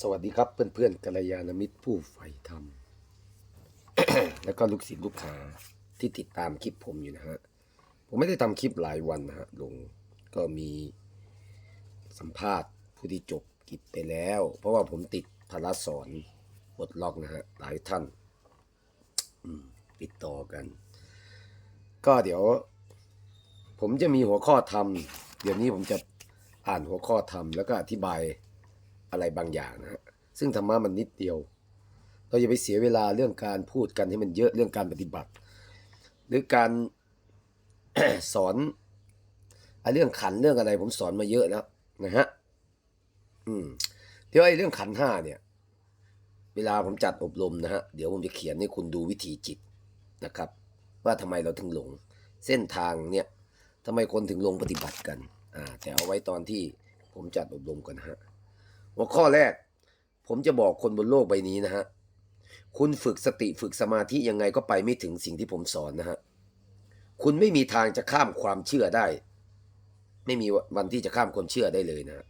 สวัสดีครับเพื่อนๆกัลยาณมิตรผู้ใฝ่ธรรม แล้วก็ลูกศิษย์ลูกหาที่ติดตามคลิปผมอยู่นะฮะ ผมไม่ได้ทำคลิปหลายวันนะฮะลงก็มีสัมภาษณ์ผู้ที่จบกิจไปแล้ว เพราะว่าผมติดภาระสอนปลดล็อกนะฮะ หลายท่านอืมติดต่อกัน ก็เดี๋ยว ผมจะมีหัวข้อธรรม เดี๋ยวนี้ผมจะอ่านหัวข้อธรรมแล้วก็อธิบาย อะไรบางอย่างนะฮะซึ่งธรรมะมันนิดเดียว เราอย่าไปเสียเวลาเรื่องการพูดกันให้มันเยอะเรื่องการปฏิบัติ หรือการสอนอเรื่องขันเรื่องอะไรผมสอนมาเยอะแล้วนะฮะอืมเดี๋ยวไอ้เรื่องขันห้าเนี่ย เวลาผมจัดอบรมนะฮะเดี๋ยวผมจะเขียนให้คุณดูวิธีจิตนะครับ ว่าทำไมเราถึงหลง เส้นทางเนี่ยทำไมคนถึงลงปฏิบัติกัน อ่า แต่เอาไว้ตอนที่ผมจัดอบรมกันฮะ หัวข้อแรก ผมจะบอกคนบนโลกใบนี้นะฮะ คุณฝึกสติฝึกสมาธิยังไงก็ไปไม่ถึงสิ่งที่ผมสอนนะฮะ คุณไม่มีทางจะข้ามความเชื่อได้ ไม่มีวันที่จะข้ามความเชื่อได้เลยนะฮะ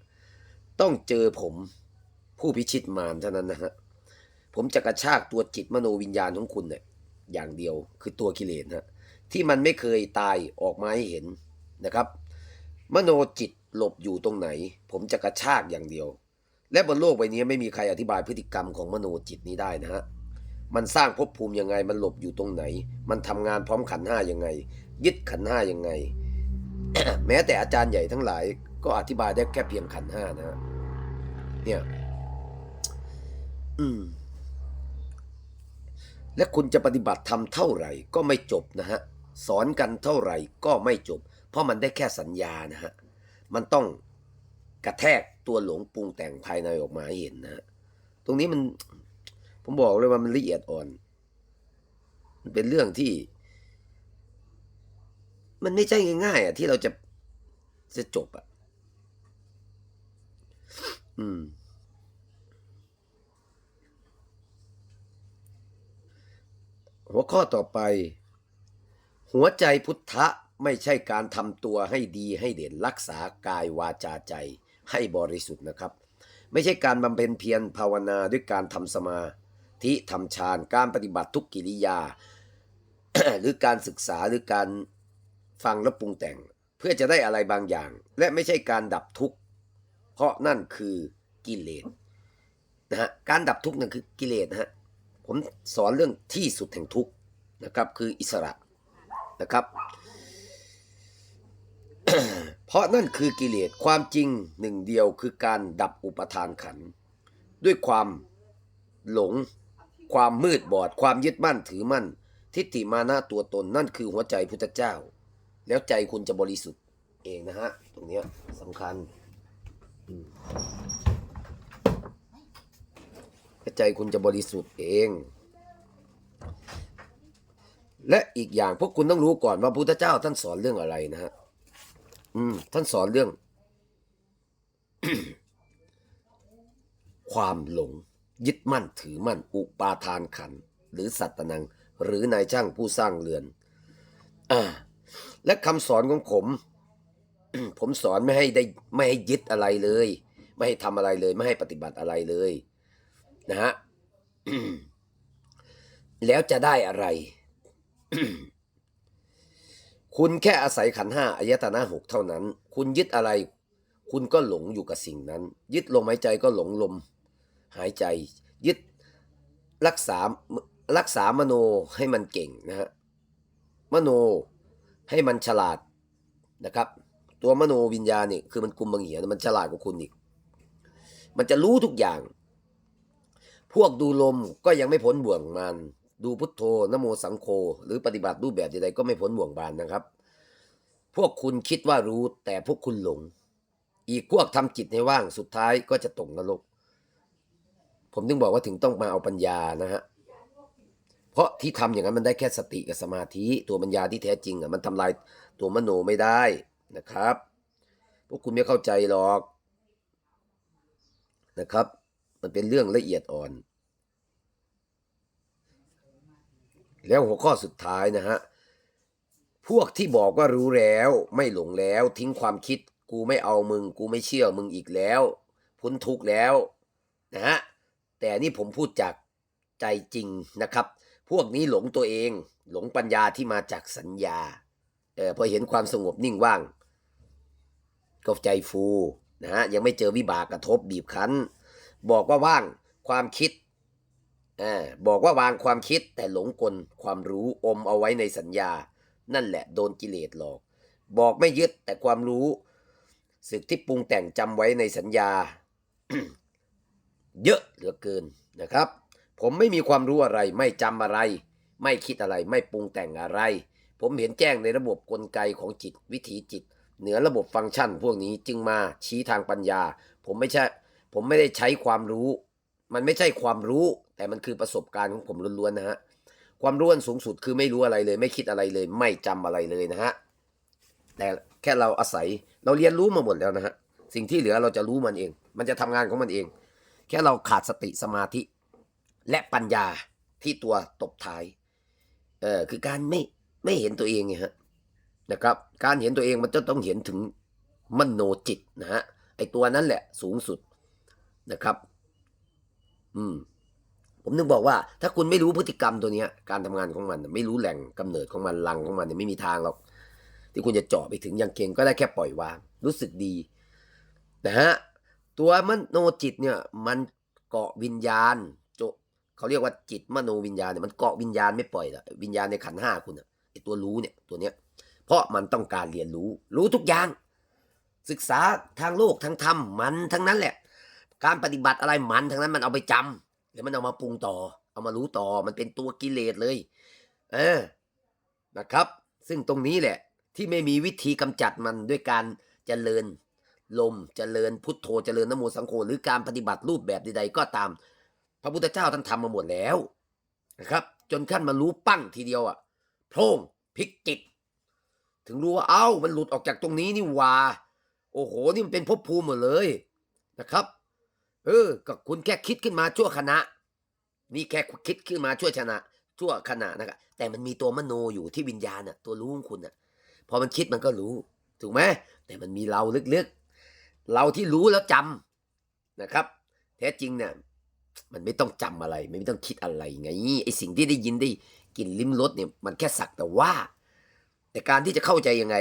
ต้องเจอผมผู้พิชิตมารเท่านั้นนะฮะ ผมจะกระชากตัวจิตมโนวิญญาณของคุณเนี่ยอย่างเดียวคือตัวกิเลสนะฮะที่มันไม่เคยตายออกมาให้เห็นนะครับ มโนจิตหลบอยู่ตรงไหน ผมจะกระชากอย่างเดียว และบนโลกใบนี้ไม่มีใครอธิบายพฤติกรรมของมโนจิตนี้ได้นะฮะ มันสร้างภพภูมิยังไง มันหลบอยู่ตรงไหน มันทำงานพร้อมขันห้ายังไง ยึดขันห้ายังไง แม้แต่อาจารย์ใหญ่ทั้งหลายก็อธิบายได้แค่เพียงขันห้านะฮะ เนี่ย อืม และคุณจะปฏิบัติทำเท่าไหร่ ก็ไม่จบนะฮะ สอนกันเท่าไหร่ก็ไม่จบ เพราะมันได้แค่สัญญานะฮะ มันต้อง กระแทกตัวหลงปรุงแต่งภายในออกมาเห็นนะฮะตรงนี้มัน ผมบอกเลยว่ามันละเอียดอ่อน มันเป็นเรื่องที่ มันไม่ใช่ง่ายๆอะที่เราจะจะจบอะ อืม หัวข้อต่อไป หัวใจพุทธะไม่ใช่การทำตัวให้ดีให้เด่นรักษากายวาจาใจ ให้บริสุทธิ์นะครับ ไม่ใช่การบำเพ็ญเพียรภาวนาด้วยการทำสมาธิทำฌานการปฏิบัติทุกกิริยา หรือการศึกษาหรือการฟังและปรุงแต่ง เพื่อจะได้อะไรบางอย่าง และไม่ใช่การดับทุกข์ เพราะนั่นคือกิเลสนะฮะการดับทุกข์นั่นคือกิเลสนะฮะผมสอนเรื่องที่สุดแห่งทุกข์นะครับ คืออิสระนะครับ เพราะนั่นคือกิเลสความจริงหนึ่งเดียวคือการดับอุปทานขัน ด้วยความหลง ความมืดบอด ความยึดมั่นถือมั่น ทิฏฐิมานะตัวตนนั่นคือหัวใจพุทธเจ้า แล้วใจคุณจะบริสุทธิ์เองนะฮะ ตรงนี้สำคัญใจคุณจะบริสุทธิ์เอง และอีกอย่างพวกคุณต้องรู้ก่อนว่าพุทธเจ้าท่านสอนเรื่องอะไรนะฮะ อืมท่านสอนเรื่อง ความหลง ยึดมั่นถือมั่น อุปาทานขัน หรือสัตตนัง หรือนายช่างผู้สร้างเรือน อ่า และคำสอนของผม ผมสอนไม่ให้ได้ ไม่ให้ยึดอะไรเลย ไม่ให้ทำอะไรเลย ไม่ให้ปฏิบัติอะไรเลย นะฮะแล้วจะได้อะไร คุณแค่อาศัยขันห้าอายตนะหกเท่านั้น คุณยึดอะไร คุณก็หลงอยู่กับสิ่งนั้น ยึดลมหายใจก็หลงลม หายใจ ยึดรักษารักษามโนให้มันเก่งนะฮะมโนให้มันฉลาดนะครับ ตัวมโนวิญญาณนี่คือมันกุมบังเหียนมันฉลาดกว่าคุณอีก มันจะรู้ทุกอย่าง พวกดูลมก็ยังไม่พ้นบ่วงมัน ดูพุทโธนโมสังโฆหรือปฏิบัติรูปแบบใดๆก็ไม่พ้นบ่วงบานนะครับ พวกคุณคิดว่ารู้แต่พวกคุณหลง อีกพวกทำจิตให้ว่างสุดท้ายก็จะตกนรก ผมถึงบอกว่าถึงต้องมาเอาปัญญานะฮะเพราะที่ทำอย่างนั้นมันได้แค่สติกับสมาธิตัวปัญญาที่แท้จริงอะมันทำลายตัวมโนไม่ได้นะครับ พวกคุณไม่เข้าใจหรอกนะครับ มันเป็นเรื่องละเอียดอ่อน แล้วหัวข้อสุดท้ายนะฮะ พวกที่บอกว่ารู้แล้วไม่หลงแล้ว ทิ้งความคิดกูไม่เอามึง กูไม่เชื่อมึงอีกแล้ว พ้นทุกแล้วนะฮะแต่นี่ผมพูดจากใจจริงนะครับ พวกนี้หลงตัวเอง หลงปัญญาที่มาจากสัญญาเออพอเห็นความสงบนิ่งว่างก็ใจฟูนะฮะยังไม่เจอวิบากกระทบบีบคั้น บอกว่าว่างความคิด บอกว่าวางความคิดแต่หลงกลความรู้อมเอาไว้ในสัญญา นั่นแหละโดนกิเลสหลอก บอกไม่ยึดแต่ความรู้สึกที่ปรุงแต่งจำไว้ในสัญญา เยอะเหลือเกินนะครับ ผมไม่มีความรู้อะไร ไม่จำอะไร ไม่คิดอะไร ไม่ปรุงแต่งอะไร ผมเห็นแจ้งในระบบกลไกของจิตวิถีจิต เหนือระบบฟังก์ชัน พวกนี้จึงมาชี้ทางปัญญา ผมไม่ใช่ ผมไม่ได้ใช้ความรู้ มันไม่ใช่ความรู้ แต่มันคือประสบการณ์ของผมล้วนๆนะฮะความรู้อันสูงสุดคือไม่รู้อะไรเลย ไม่คิดอะไรเลย ไม่จำอะไรเลยนะฮะแต่แค่เราอาศัยเราเรียนรู้มาหมดแล้วนะฮะสิ่งที่เหลือเราจะรู้มันเอง มันจะทำงานของมันเอง แค่เราขาดสติสมาธิ และปัญญาที่ตัวตบท้ายเออคือการไม่ไม่เห็นตัวเองไงฮะนะครับ การเห็นตัวเองมันจะต้องเห็นถึงมโนจิตนะฮะไอตัวนั้นแหละสูงสุดนะครับ อืม ผมนึกบอกว่า ถ้าคุณไม่รู้พฤติกรรมตัวเนี้ย การทำงานของมัน ไม่รู้แหล่งกำเนิดของมันลังของมันเนี่ยไม่มีทางหรอก ที่คุณจะเจาะไปถึงย่างเก่งก็ได้แค่ปล่อยวาง รู้สึกดีนะฮะตัวมโนจิตเนี่ยมันเกาะวิญญาณโจเขาเรียกว่าจิตมโนวิญญาณเนี่ยมันเกาะวิญญาณไม่ปล่อยละวิญญาณในขันห้าคุณอะไอตัวรู้เนี่ยตัวเนี้ย เพราะมันต้องการเรียนรู้ รู้ทุกอย่าง ศึกษาทางโลกทางธรรมมันทั้งนั้นแหละ การปฏิบัติอะไรมันทั้งนั้นมันเอาไปจำแล้วมันเอามาปรุงต่อ เอามารู้ต่อมันเป็นตัวกิเลสเลยเออนะครับ ซึ่งตรงนี้แหละ ที่ไม่มีวิธีกำจัดมันด้วยการเจริญลมเจริญพุทโธเจริญนโมสังโฆหรือการปฏิบัติรูปแบบใดๆก็ตาม พระพุทธเจ้าท่านทำมาหมดแล้วนะครับ จนขั้นมารู้ปั้งทีเดียวอะ่ะโพร่งพิกจิต ถึงรู้ว่าเอ้ามันหลุดออกจากตรงนี้นี่ว่า โอ้โห นี่มันเป็นภพภูมิหมดเลยนะครับ เออ ก็คุณแค่คิดขึ้นมาชั่วขณะ นี่แค่คิดขึ้นมาชั่วขณะชั่วขณะนะครับแต่มันมีตัวมโนอยู่ที่วิญญาณน่ะ ตัวรู้ของคุณน่ะ พอมันคิดมันก็รู้ ถูกไหมแต่มันมีเราลึกๆ เราที่รู้แล้วจำนะครับ แท้จริงเนี่ยมันไม่ต้องจำอะไร ไม่ต้องคิดอะไรไงไอสิ่งที่ได้ยินได้กลิ่นลิ้มรสเนี่ยมันแค่สักแต่ว่า แต่การที่จะเข้าใจยังไง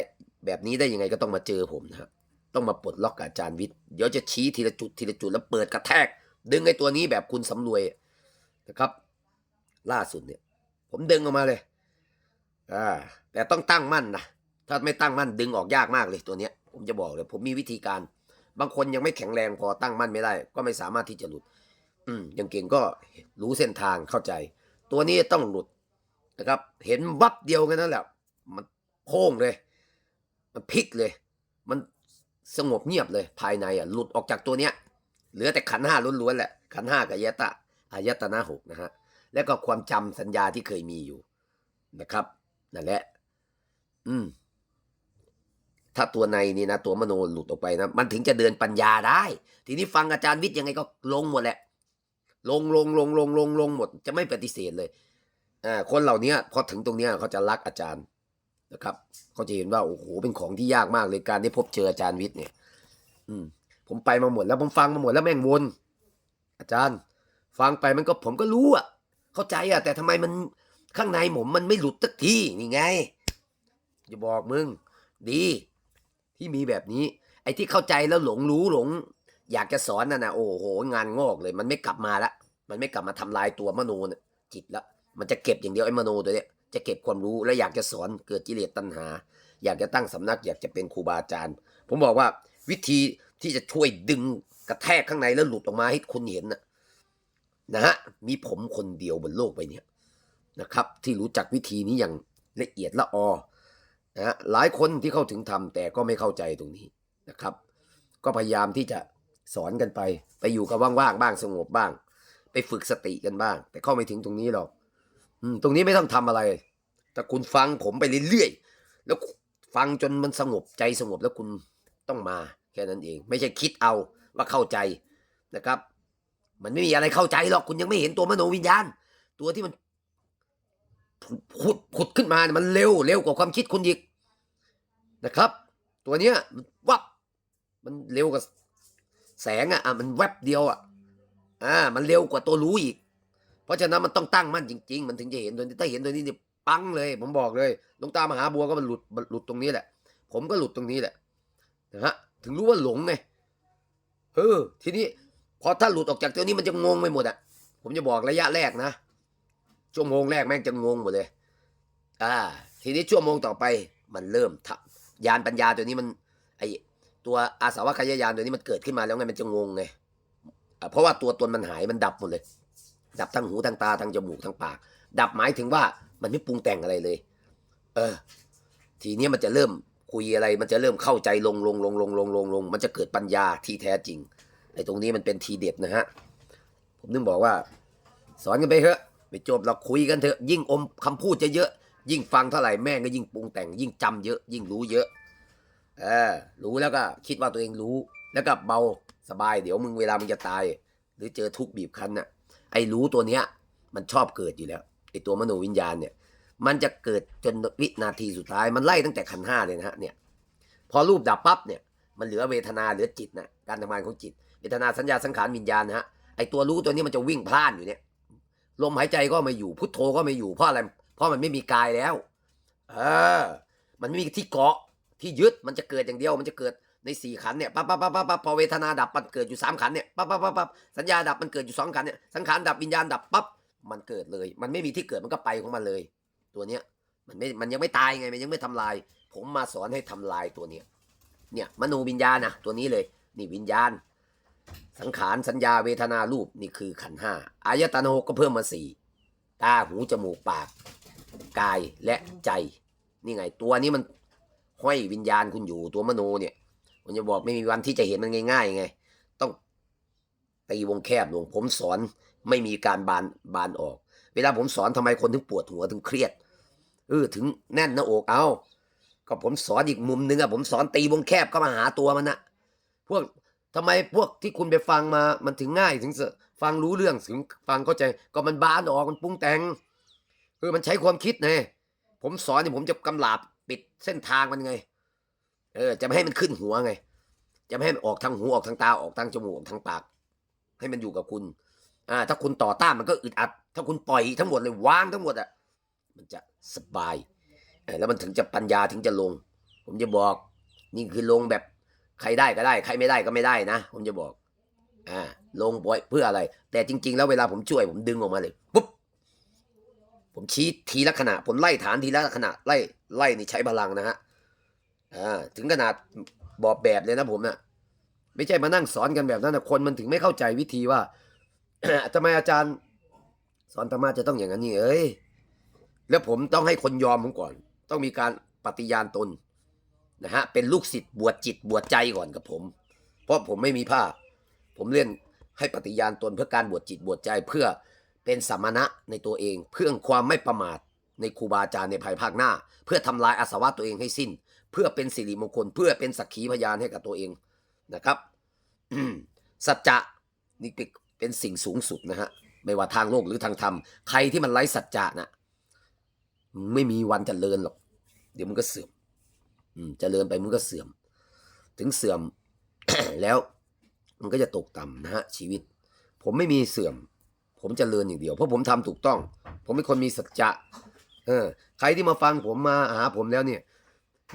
แบบนี้ได้ยังไงก็ต้องมาเจอผมนะครับ ต้องมาปลดล็อกกับอาจารย์วิทย์เดี๋ยวจะชี้ทีละจุดทีละจุดแล้วเปิดกระแทก ดึงไอ้ตัวนี้แบบคุณสำรวยนะครับ ล่าสุดเนี่ย ผมดึงออกมาเลยอ่าแต่ต้องตั้งมั่นนะถ้าไม่ตั้งมั่นดึงออกยากมากเลยตัวเนี้ย ผมจะบอกเลย ผมมีวิธีการ บางคนยังไม่แข็งแรงพอตั้งมั่นไม่ได้ ก็ไม่สามารถที่จะหลุด อืมย่างเก่งก็รู้เส้นทางเข้าใจ ตัวนี้ต้องหลุดนะครับ เห็นวับเดียวกันนั่นแหละมันโพ่งเลย มันพลิกเลย มัน สงบเงียบเลยภายในอะหลุดออกจากตัวเนี้ยเหลือแต่ขันห้าล้วนๆแหละขันห้ากับอายตะอายตนะหกนะฮะแล้วก็ความจำสัญญาที่เคยมีอยู่นะครับนั่นแหละ อืม ถ้าตัวในนี่นะตัวมโนหลุดออกไปนะมันถึงจะเดินปัญญาได้ ทีนี้ฟังอาจารย์วิทย์ยังไงก็ลงหมดแหละ ลงลงลงลงลงลงหมด จะไม่ปฏิเสธเลยอ่าคนเหล่านี้พอถึงตรงเนี้ยเขาจะรักอาจารย์ นะครับเขาจะเห็นว่าโอ้โหเป็นของที่ยากมากเลยการได้พบเจออาจารย์วิทย์เนี่ย อืม ผมไปมาหมดแล้วผมฟังมาหมดแล้วแม่งวน อาจารย์ ฟังไปมันก็ผมก็รู้อะ เข้าใจอะ แต่ทำไมมันข้างในผมมันไม่หลุดสักทีนี่ไงจะบอกมึง ดี ที่มีแบบนี้ ไอ้ที่เข้าใจแล้วหลงรู้หลง อยากจะสอนน่ะนะโอ้โห งานงอกเลย มันไม่กลับมาละมันไม่กลับมาทำลายตัวมโนจิตละมันจะเก็บอย่างเดียวไอ้มโนตัวเนี้ย จะเก็บความรู้แล้วอยากจะสอนเกิดกิเลสตัณหา อยากจะตั้งสำนัก อยากจะเป็นครูบาอาจารย์ ผมบอกว่าวิธีที่จะช่วยดึงกระแทกข้างในแล้วหลุดออกมาให้คุณเห็นนะนะฮะมีผมคนเดียวบนโลกใบเนี้ยนะครับ ที่รู้จักวิธีนี้อย่างละเอียดละออนะฮะหลายคนที่เข้าถึงธรรมแต่ก็ไม่เข้าใจตรงนี้นะครับ ก็พยายามที่จะสอนกันไป ไปอยู่กับว่างๆบ้างสงบบ้าง ไปฝึกสติกันบ้าง แต่เข้าไม่ถึงตรงนี้หรอก อืม ตรงนี้ไม่ต้องทำอะไร แต่คุณฟังผมไปเรื่อยๆ แล้วฟังจนมันสงบใจสงบแล้วคุณต้องมาแค่นั้นเอง ไม่ใช่คิดเอาว่าเข้าใจนะครับ มันไม่มีอะไรเข้าใจหรอกคุณยังไม่เห็นตัวมโนวิญญาณ ตัวที่มันผุดผุดขึ้นมาเนี่ยมันเร็วเร็วกว่าความคิดคุณอีกนะครับ ตัวเนี้ยวับมันเร็วกว่าแสงอะอะมันแวบเดียวอะอ่ามันเร็วกว่าตัวรู้อีก เพราะฉะนั้นมันต้องตั้งมั่นจริง ๆ มันถึงจะเห็นตัวนี้ถ้าเห็นตัวนี้เนี่ยปังเลย ผมบอกเลยลงตามหาบัวก็มันหลุดหลุดตรงนี้แหละ ผมก็หลุดตรงนี้แหละนะฮะถึงรู้ว่าหลงไงเออ ทีนี้พอถ้าหลุดออกจากตัวนี้มันจะงงไปหมดอะ ผมจะบอกระยะแรกนะชั่วโมงแรกแม่งจะงงหมดเลย อ่า ทีนี้ชั่วโมงต่อไปมันเริ่มทำยานปัญญาตัวนี้มันไอตัวอาสาวะขยายานตัวนี้มันเกิดขึ้นมาแล้วไงมันจะงงไงเพราะว่าตัวตนมันหายมันดับหมดเลย ดับทั้งหูทั้งตาทั้งจมูกทั้งปาก ดับหมายถึงว่ามันไม่ปรุงแต่งอะไรเลย เออ ทีนี้มันจะเริ่มคุยอะไร มันจะเริ่มเข้าใจลงลงลงลงลงลงลงมันจะเกิดปัญญาที่แท้จริงไอ้ตรงนี้มันเป็นทีเด็ดนะฮะ ผมนึกบอกว่า สอนกันไปเถอะไม่จบเราคุยกันเถอะ ยิ่งอมคำพูดจะเยอะ ยิ่งฟังเท่าไหร่แม่งก็ยิ่งปรุงแต่ง ยิ่งจำเยอะ ยิ่งรู้เยอะ เออ รู้แล้วก็คิดว่าตัวเองรู้ แล้วก็เบาสบายเดี๋ยวมึงเวลามึงจะตาย หรือเจอทุกข์บีบคั้นน่ะ ไอ้รู้ตัวเนี้ย มันชอบเกิดอยู่แล้วไอ้ตัวมโนวิญญาณเนี่ย มันจะเกิดจนวินาทีสุดท้ายมันไล่ตั้งแต่ขันห้าเลยนะฮะเนี่ย พอรูปดับปั๊บเนี่ยมันเหลือเวทนาเหลือจิตนะการทำงานของจิต เวทนาสัญญาสังขารวิญญาณนะฮะไอตัวรู้ตัวนี้มันจะวิ่งพล่านอยู่เนี่ยลมหายใจก็ไม่อยู่พุทโธก็ไม่อยู่เพราะอะไรเพราะมันไม่มีกายแล้ว เออ มันไม่มีที่เกาะที่ยึดมันจะเกิดอย่างเดียว มันจะเกิด ในสี่ขันเนี่ยปั๊บปั๊บปั๊บปั๊บพอเวทนาดับมันเกิดอยู่สามขันเนี่ยปั๊บปั๊บปั๊บปั๊บสัญญาดับมันเกิดอยู่สองขันเนี่ยสังขารดับวิญญาณดับปั๊บมันเกิดเลย มันไม่มีที่เกิดมันก็ไปของมันเลย ตัวเนี้ยมันไม่มันยังไม่ตายไงมันยังไม่ทำลาย ผมมาสอนให้ทำลายตัวเนี้ยเนี่ยมโนวิญญาณนะตัวนี้เลยนี่วิญญาณ สังขารสัญญาเวทนารูปนี่คือขันห้าอายตนะหกก็เพิ่มมาสี่ตาหูจมูกปาก กายและใจ นี่ไง ตัวนี้มันห้อยวิญญาณคุณอยู่ตัวมโนเนี่ย ผมจะบอกไม่มีวันที่จะเห็นมันง่ายๆไง ต้องตีวงแคบลงผมสอนไม่มีการบานบานออก เวลาผมสอนทำไมคนถึงปวดหัวถึงเครียดเออถึงแน่นหน้าอกเอาก็ผมสอนอีกมุมหนึงอะผมสอนตีวงแคบก็มาหาตัวมันนะพวกทำไมพวกที่คุณไปฟังมามันถึงง่ายถึงฟังรู้เรื่องถึงฟังเข้าใจก็มันบานออกมันปรุงแต่งคือมันใช้ความคิดไงผมสอนเนี่ยผมจะกำลาบปิดเส้นทางมันไง เออ จะไม่ให้มันขึ้นหัวไง จะไม่ให้มันออกทางหูออกทางตาออกทางจมูกออกทางปาก ให้มันอยู่กับคุณ อ่า ถ้าคุณต่อต้านมันก็อึดอัด ถ้าคุณปล่อยทั้งหมดเลยวางทั้งหมดอะ มันจะสบาย แล้วมันถึงจะปัญญาถึงจะลง ผมจะบอก นี่คือลงแบบใครได้ก็ได้ ใครไม่ได้ก็ไม่ได้นะ ผมจะบอก อ่า ลงบ่อยเพื่ออะไร แต่จริง ๆ แล้วเวลาผมช่วยผมดึงออกมาเลยปุ๊บผมชี้ทีละขณะ ผมไล่ฐานทีละขณะไล่ไล่นี่ใช้พลังนะฮะ อ่าถึงขนาดบอกแบบเลยนะผมนะ่ะไม่ใช่มานั่งสอนกันแบบนั้นนะคนมันถึงไม่เข้าใจวิธีว่าทำไมอาจารย์ สอนธรรมะจะต้องอย่างนั้นนี่เอ้ยแล้วผมต้องให้คนยอมผมก่อน ต้องมีการปฏิญาณตนนะฮะเป็นลูกศิษย์บวชจิตบวชใจก่อนกับผม เพราะผมไม่มีผ้า ผมเรียนให้ปฏิญาณตนเพื่อการบวชจิตบวชใจเพื่อเป็นสมณะในตัวเอง เพื่อความไม่ประมาทในครูบาอาจารย์ในภายภาคหน้า เพื่อทำลายอาสวะตัวเองให้สิ้น เพื่อเป็นสิริมงคล เพื่อเป็นสักขีพยานให้กับตัวเองนะครับสัจจะนี่เป็นสิ่งสูงสุดนะฮะไม่ว่าทางโลกหรือทางธรรม ใครที่มันไร้สัจจะนะไม่มีวันเจริญหรอก เดี๋ยวมันก็เสื่อมอืมเจริญไปมันก็เสื่อม ถึงเสื่อมแล้วมันก็จะตกต่ำนะฮะชีวิต ผมไม่มีเสื่อม ผมจเจริญอย่างเดียว เพราะผมทำถูกต้อง ผมเป็นคนมีสัจจะ เออ ใครที่มาฟังผมมาหาผมแล้วเนี่ย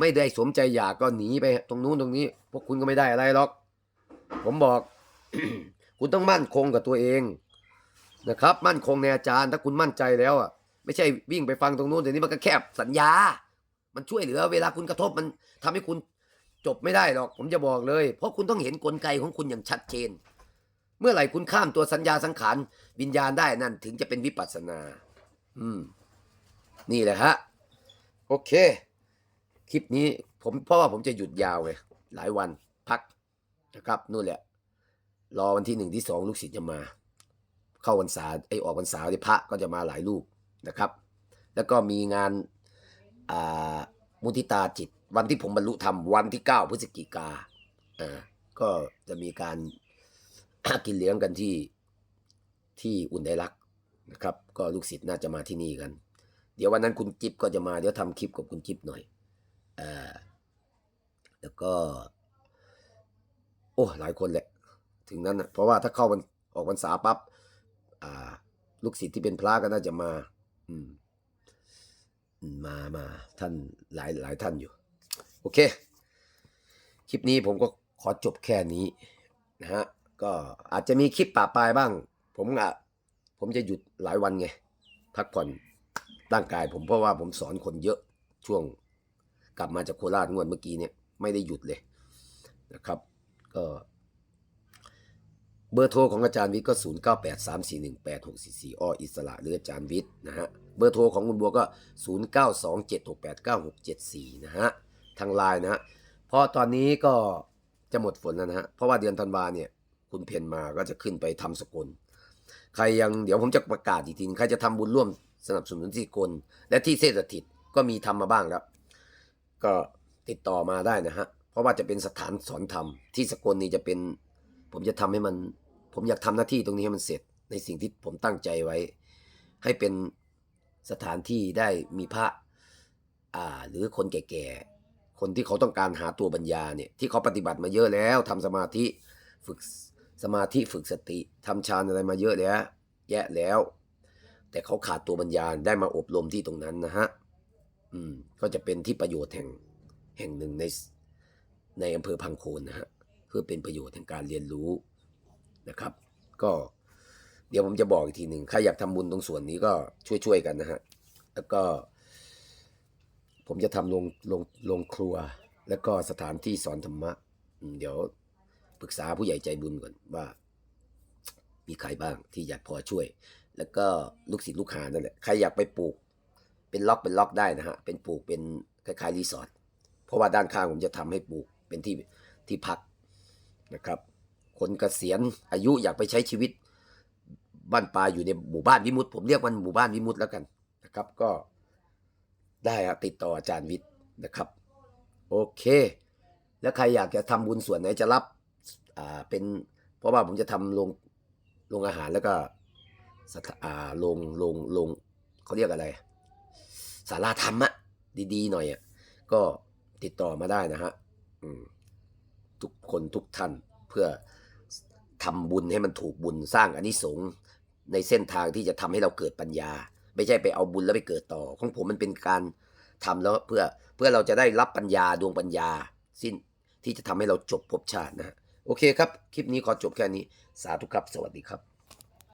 ไม่ได้สมใจอยากก็หนีไป ตรงนู้นตรงนี้ พวกคุณก็ไม่ได้อะไรหรอก ผมบอก คุณต้องมั่นคงกับตัวเองนะครับ มั่นคงในอาจารย์ ถ้าคุณมั่นใจแล้วอะ ไม่ใช่วิ่งไปฟังตรงนู้นเดี๋ยวนี้มันก็แคบสัญญา มันช่วยเหลือ เวลาคุณกระทบมันทำให้คุณจบไม่ได้หรอก ผมจะบอกเลย เพราะคุณต้องเห็นกลไกของคุณอย่างชัดเจน เมื่อไหร่คุณข้ามตัวสัญญาสังขารวิญญาณได้นั่น ถึงจะเป็นวิปัสสนา อืม นี่แหละฮะ โอเค คลิปนี้ผมเพราะว่าผมจะหยุดยาวไงหลายวันพักนะครับนู่นแหละ รอวันที่หนึ่งที่สองลูกศิษย์จะมา เข้าวันษาไอออกวันษาที่พระก็จะมาหลายลูกนะครับ แล้วก็มีงานอ่ามุทิตาจิต วันที่ผมบรรลุธรรมวันที่เก้าพฤศจิกาอ่าก็จะมีการกินเลี้ยงกันที่ที่อุ่นไดรักนะครับ ก็ลูกศิษย์น่าจะมาที่นี่กัน เดี๋ยววันนั้นคุณจิ๊บก็จะมาเดี๋ยวทำคลิปกับคุณจิ๊บหน่อย แล้วก็ โอ้หลายคนแหละ ถึงนั้นนะเพราะว่าถ้าเข้าวันออกพรรษาปั๊บลูกศิษย์ที่เป็นพระก็น่าจะมามอืม มามาท่านหลายหลายท่านอยู่ โอเค คลิปนี้ผมก็ขอจบแค่นี้นะฮะก็อาจจะมีคลิปป่าปลายบ้าง ผมอะผมจะหยุดหลายวันไง พักผ่อนร่างกายผมเพราะว่าผมสอนคนเยอะช่วง กลับมาจากโคราชงวดเมื่อกี้เนี่ยไม่ได้หยุดเลยนะครับก็เบอร์โทรของอาจารย์วิทย์ก็ 0 9 8 3 4 1 8 6 4 4อออิสระหรืออาจารย์วิทย์นะฮะ เบอร์โทรของคุณบัวก็ 0 9 2 7 6 8 9 6 7 4 นะฮะ ทางไลน์นะฮะ เพราะตอนนี้ก็จะหมดฝนแล้วนะฮะ เพราะว่าเดือนธันวาเนี่ย คุณเพนมาก็จะขึ้นไปทำสกล ใครยังเดี๋ยวผมจะประกาศอีกทีนึงใครจะทำบุญร่วมสนับสนุนที่สกล และที่เทศสถิตก็มีทำมาบ้างแล้ว ก็ติดต่อมาได้นะฮะ เพราะว่าจะเป็นสถานสอนธรรม ที่สกลนี่จะเป็น ผมจะทำให้มัน ผมอยากทำหน้าที่ตรงนี้ให้มันเสร็จ ในสิ่งที่ผมตั้งใจไว้ ให้เป็นสถานที่ได้มีพระอ่า หรือคนแก่ๆ คนที่เขาต้องการหาตัวปัญญาเนี่ย ที่เขาปฏิบัติมาเยอะแล้วทำสมาธิฝึกสมาธิฝึกสติทำฌานอะไรมาเยอะแล้ว แยะแล้ว แต่เขาขาดตัวปัญญาได้มาอบรมที่ตรงนั้นนะฮะ อืม ก็จะเป็นที่ประโยชน์แห่งแห่งหนึ่งในในอำเภอพังโคนนะฮะเพื่อเป็นประโยชน์แห่งการเรียนรู้นะครับ ก็เดี๋ยวผมจะบอกอีกทีหนึ่งใครอยากทำบุญตรงส่วนนี้ก็ช่วยๆกันนะฮะแล้วก็ ผมจะทำโรงโรงโรงครัว แล้วก็สถานที่สอนธรรมะ เดี๋ยวปรึกษาผู้ใหญ่ใจบุญก่อนว่า มีใครบ้างที่อยากพอช่วย แล้วก็ลูกศิษย์ลูกหานั่นแหละใครอยากไปปลูก เป็นล็อกเป็นล็อกได้นะฮะ เป็นปลูกเป็นคล้ายๆรีสอร์ท เพราะว่าด้านข้างผมจะทำให้ปลูกเป็นที่ที่พักนะครับ คนเกษียณอายุอยากไปใช้ชีวิตบ้านปลาอยู่ในหมู่บ้านวิมุตผมเรียกมันหมู่บ้านวิมุตแล้วกันนะครับก็ได้ครับติดต่ออาจารย์วิทย์นะครับ โอเค แล้วใครอยากจะทำบุญส่วนไหนจะรับอ่าเป็นเพราะว่าผมจะทำโรงโรงอาหารแล้วก็สถาอ่าโรงโรงโรงเขาเรียกอะไร ศาลาธรรมะดีๆหน่อยอะก็ติดต่อมาได้นะฮะทุกคนทุกท่านเพื่อทำบุญให้มันถูกบุญสร้างอานิสงส์ในเส้นทางที่จะทำให้เราเกิดปัญญา ไม่ใช่ไปเอาบุญแล้วไปเกิดต่อ ของผมมันเป็นการทำแล้วเพื่อเพื่อเราจะได้รับปัญญาดวงปัญญา สิ้นที่จะทำให้เราจบภพชาตินะโอเคครับ คลิปนี้ขอจบแค่นี้ สาธุครับ สวัสดีครับ